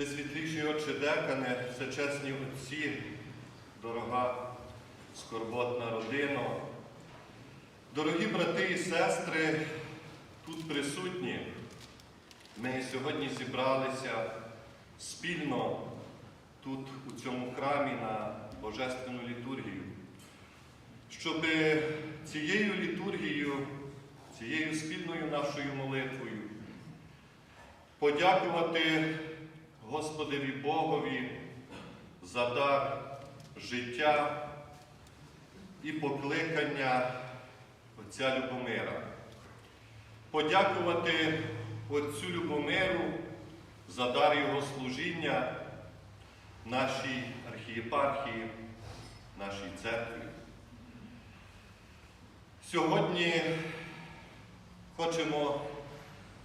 Всесвітліший Отче Декане, всечесні отці, дорога скорботна родина, дорогі брати і сестри, тут присутні, ми сьогодні зібралися спільно тут, у цьому храмі на Божественну літургію, щоб цією літургією, цією спільною нашою молитвою подякувати Господеві Богові за дар життя і покликання Отця Любомира. Подякувати Отцю Любомиру за дар Його служіння нашій архієпархії, нашій церкві. Сьогодні хочемо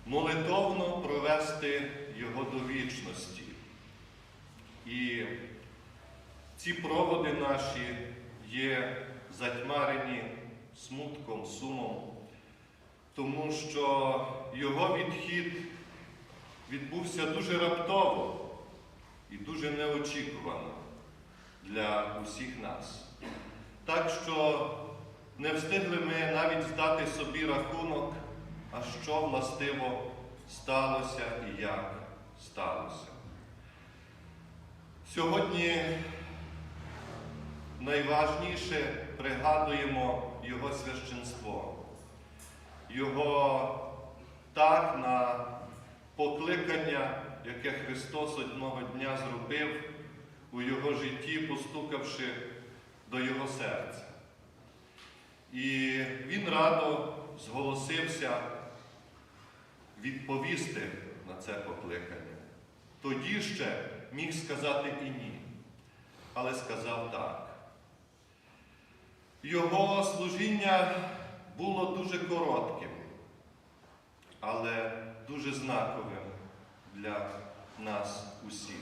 молитовно провести його до вічності. І ці проводи наші є затьмарені смутком, сумом, тому що його відхід відбувся дуже раптово і дуже неочікувано для усіх нас. Так що не встигли ми навіть здати собі рахунок, а що властиво сталося і як сталося. Сьогодні найважніше пригадуємо Його священство, Його так на покликання, яке Христос одного дня зробив у Його житті, постукавши до Його серця. І Він радо зголосився відповісти на це покликання. Тоді ще міг сказати і ні, але сказав так. Його служіння було дуже коротким, але дуже знаковим для нас усіх.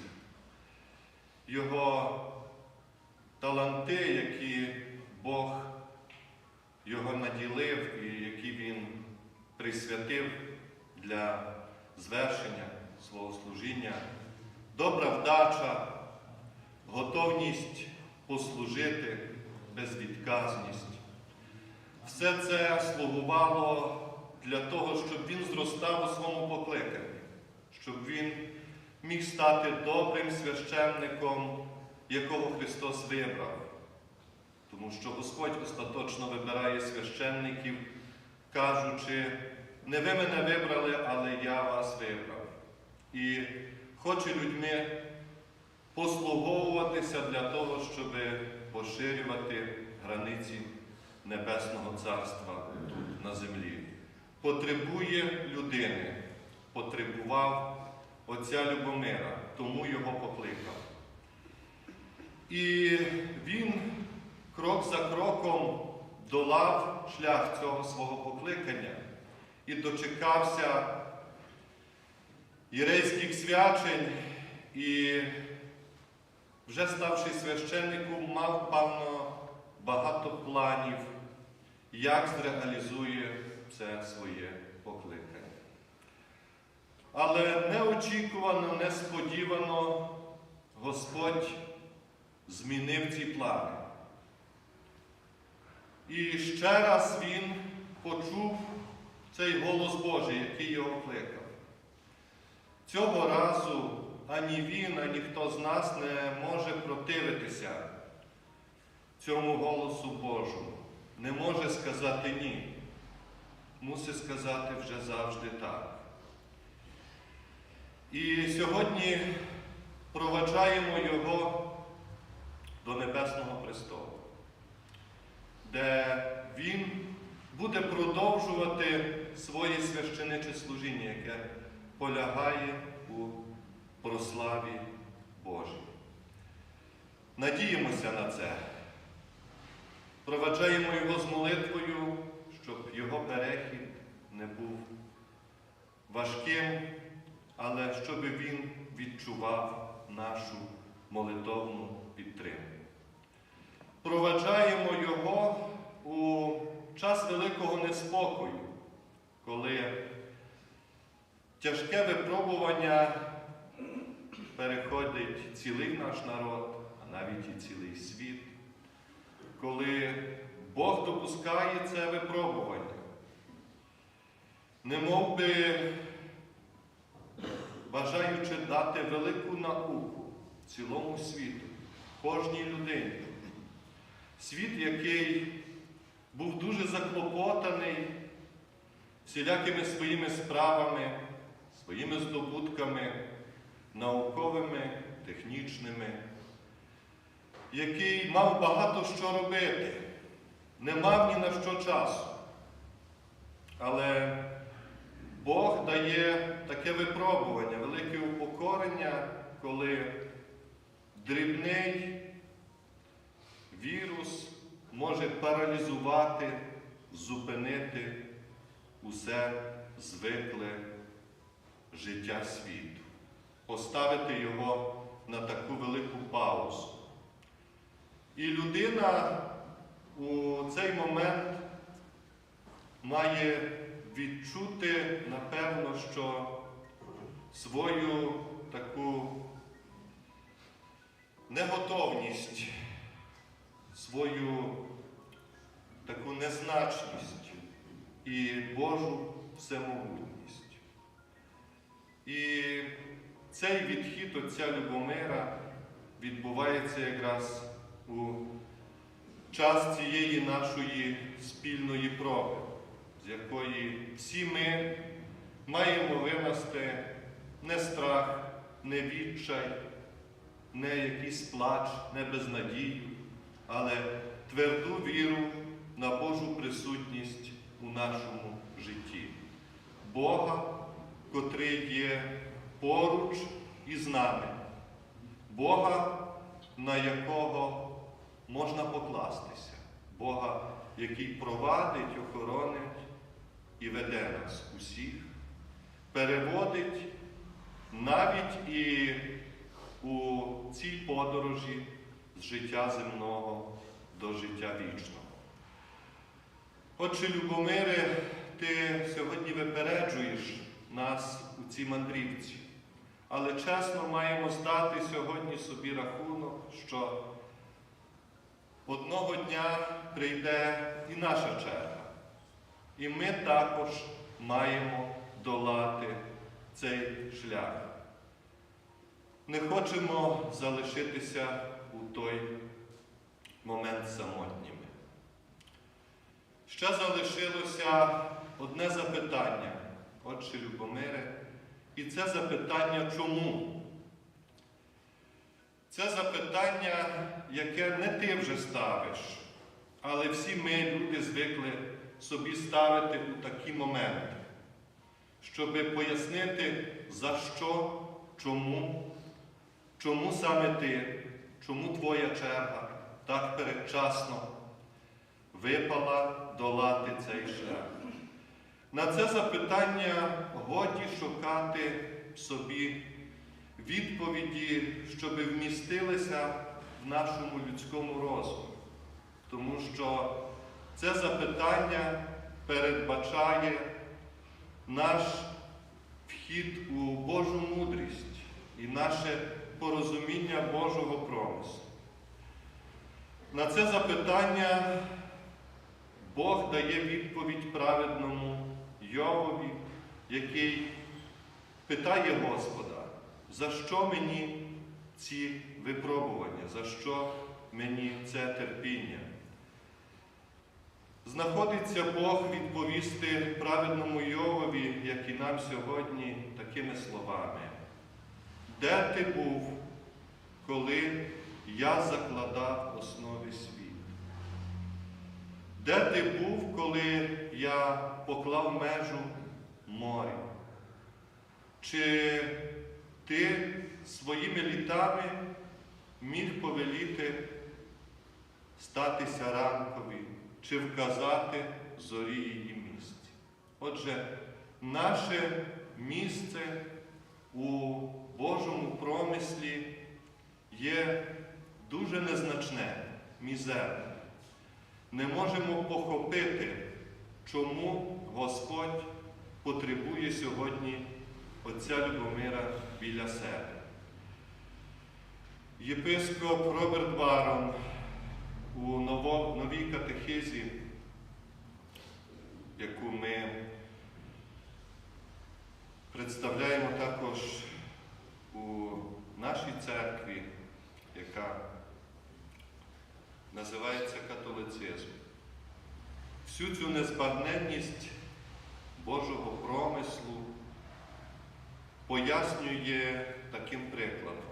Його таланти, які Бог його наділив і які він присвятив для звершення свого служіння, добра вдача, готовність послужити, безвідказність. Все це слугувало для того, щоб він зростав у своєму покликанні, щоб він міг стати добрим священником, якого Христос вибрав. Тому що Господь остаточно вибирає священників, кажучи, не ви мене вибрали, але я вас вибрав. І хоче людьми послуговуватися для того, щоб поширювати границі Небесного Царства тут на землі. Потребує людини, потребував Отця Любомира, тому його покликав. І він крок за кроком долав шлях цього свого покликання і дочекався єрейських свячень і, вже ставши священником, мав певно багато планів, як зреалізує це своє покликання. Але неочікувано, несподівано Господь змінив ці плани. І ще раз він почув цей голос Божий, який його кликав. Цього разу ані він, ані хто з нас не може противитися цьому голосу Божому, не може сказати ні. Мусить сказати вже завжди так. І сьогодні проваджаємо його до Небесного престолу, де він буде продовжувати своє священиче служіння, яке полягає у прославі Божій. Надіємося на це. Проваджаємо його з молитвою, щоб його перехід не був важким, але щоб він відчував нашу молитовну підтримку. Проваджаємо його у час великого неспокою, коли тяжке випробування переходить цілий наш народ, а навіть і цілий світ, коли Бог допускає це випробування. Не мов би бажаючи дати велику науку цілому світу, кожній людині. Світ, який був дуже заклопотаний всілякими своїми справами, своїми здобутками, науковими, технічними, який мав багато що робити, не мав ні на що часу. Але Бог дає таке випробування, велике упокорення, коли дрібний вірус може паралізувати, зупинити усе звикле життя світу, поставити його на таку велику паузу. І людина у цей момент має відчути, напевно, що свою таку неготовність, свою таку незначність і Божу всемогутність. І цей відхід отця Любомира відбувається якраз у час цієї нашої спільної проби, з якої всі ми маємо винести не страх, не відчай, не якийсь плач, не безнадію, але тверду віру на Божу присутність нашому житті. Бога, котрий є поруч із нами, Бога, на якого можна покластися, Бога, який провадить, охоронить і веде нас усіх, переводить навіть і у цій подорожі з життя земного до життя вічного. Отче Любомире, ти сьогодні випереджуєш нас у цій мандрівці, але чесно маємо здати сьогодні собі рахунок, що одного дня прийде і наша черга. І ми також маємо долати цей шлях. Не хочемо залишитися у той момент самотніми. Ще залишилося одне запитання, отче Любомире, і це запитання чому? Це запитання, яке не ти вже ставиш, але всі ми, люди, звикли собі ставити у такі моменти, щоб пояснити, за що, чому, чому саме ти, чому твоя черга так передчасно випала долати цей шлях. На це запитання годі шукати собі відповіді, щоб вмістилися в нашому людському розумі. Тому що це запитання передбачає наш вхід у Божу мудрість і наше порозуміння Божого промислу. На це запитання Бог дає відповідь праведному Йовові, який питає Господа, за що мені ці випробування, за що мені це терпіння? Знаходиться Бог відповісти праведному Йовові, як і нам сьогодні, такими словами. Де ти був, коли я закладав основи світу? Де ти був, коли я поклав межу моря? Чи ти своїми літами міг повеліти статися ранкові, чи вказати зорі її місці? Отже, наше місце у Божому промислі є дуже незначне, мізерне. Не можемо похопити, чому Господь потребує сьогодні Отця Любомира біля себе. Єпископ Роберт Барон у новій катехизі, яку ми представляємо також у нашій церкві, яка називається католицизм. Всю цю незбагненність Божого промислу пояснює таким прикладом.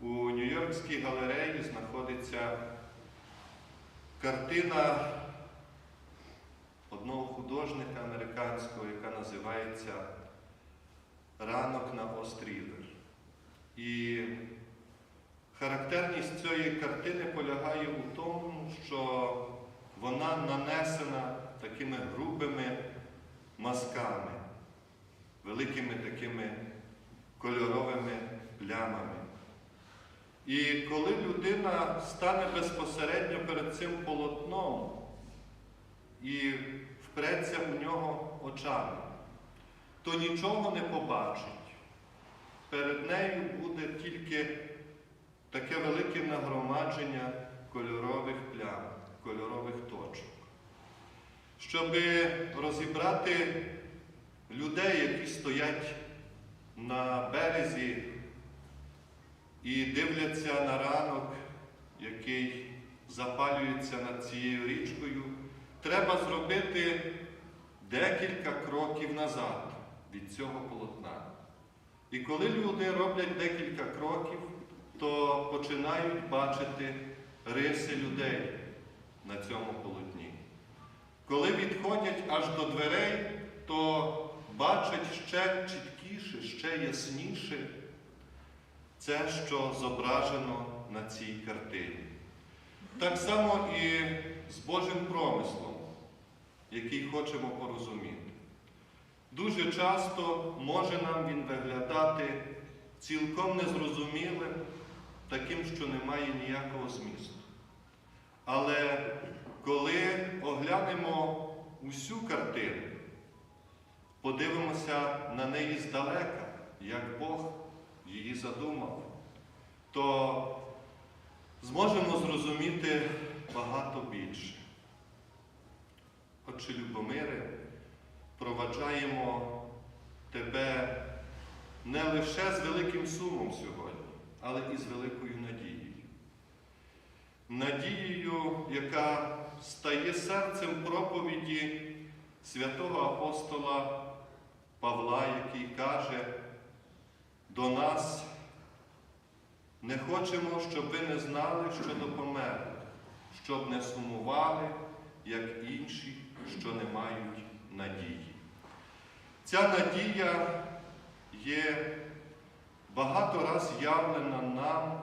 У Нью-Йоркській галереї знаходиться картина одного художника американського, яка називається Ранок на Острівер. І характерність цієї картини полягає у тому, що вона нанесена такими грубими мазками, великими такими кольоровими плямами. І коли людина стане безпосередньо перед цим полотном і впреться у нього очами, то нічого не побачить. Перед нею буде тільки таке велике нагромадження кольорових плям, кольорових точок. Щоб розібрати людей, які стоять на березі і дивляться на ранок, який запалюється над цією річкою, треба зробити декілька кроків назад від цього полотна. І коли люди роблять декілька кроків, то починають бачити риси людей на цьому полотні. Коли відходять аж до дверей, то бачать ще чіткіше, ще ясніше це, що зображено на цій картині. Так само і з Божим промислом, який хочемо порозуміти. Дуже часто може нам він виглядати цілком незрозумілим, таким, що не має ніякого змісту. Але коли оглянемо усю картину, подивимося на неї здалека, як Бог її задумав, то зможемо зрозуміти багато більше. Отче Любомире, проваджаємо тебе не лише з великим сумом сьогодні, але і з великою надією. Надією, яка стає серцем проповіді святого апостола Павла, який каже до нас, не хочемо, щоб ви не знали, що допомерли, щоб не сумували, як інші, що не мають надії. Ця надія є багато раз явлена нам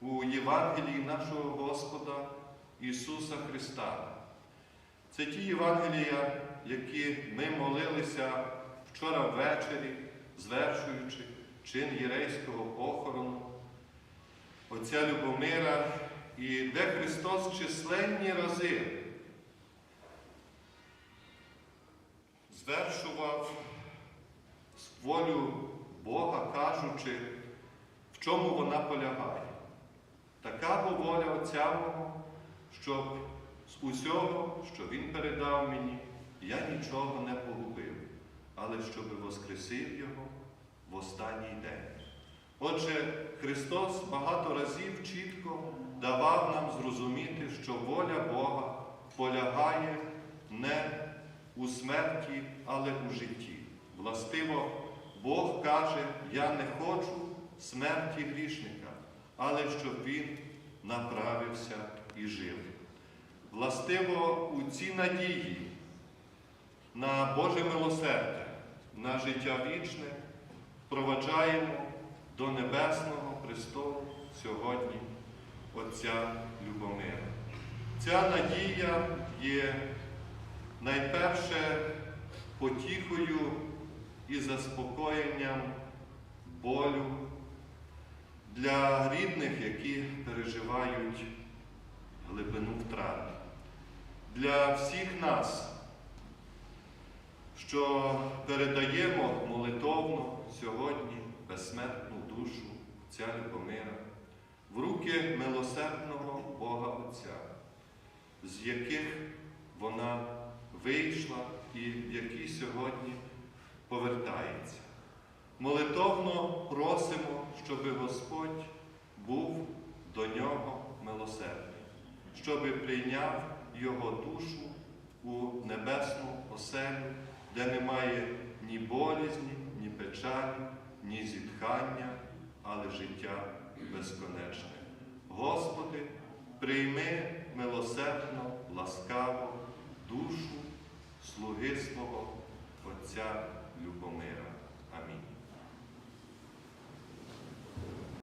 у Євангелії нашого Господа Ісуса Христа. Це ті Євангелія, які ми молилися вчора ввечері, звершуючи чин єрейського похорону, Отця Любомира, і де Христос численні рази звершував волю Бога, кажучи, в чому вона полягає. Така бо воля Отця мого, щоб з усього, що Він передав мені, я нічого не погубив, але щоб воскресив Його в останній день. Отже, Христос багато разів чітко давав нам зрозуміти, що воля Бога полягає не у смерті, але у житті. Властиво, Бог каже, я не хочу смерті грішника, але щоб він направився і жив. Властиво, у цій надії на Боже милосердя, на життя вічне впроваджаємо до Небесного престолу сьогодні Отця Любомира. Ця надія є найперше потіхою і заспокоєнням болю для рідних, які переживають глибину втрати. Для всіх нас, що передаємо молитовно сьогодні безсмертну душу отця Любомира, в руки милосердного Бога Отця, з яких вона вийшла і які сьогодні повертається. Молитовно просимо, щоб Господь був до нього милосердний, щоб прийняв його душу у небесну оселю, де немає ні болізні, ні печалі, ні зітхання, але життя безконечне. Господи, прийми милосердно, ласкаво душу слуги свого Отця Любомира. Амінь.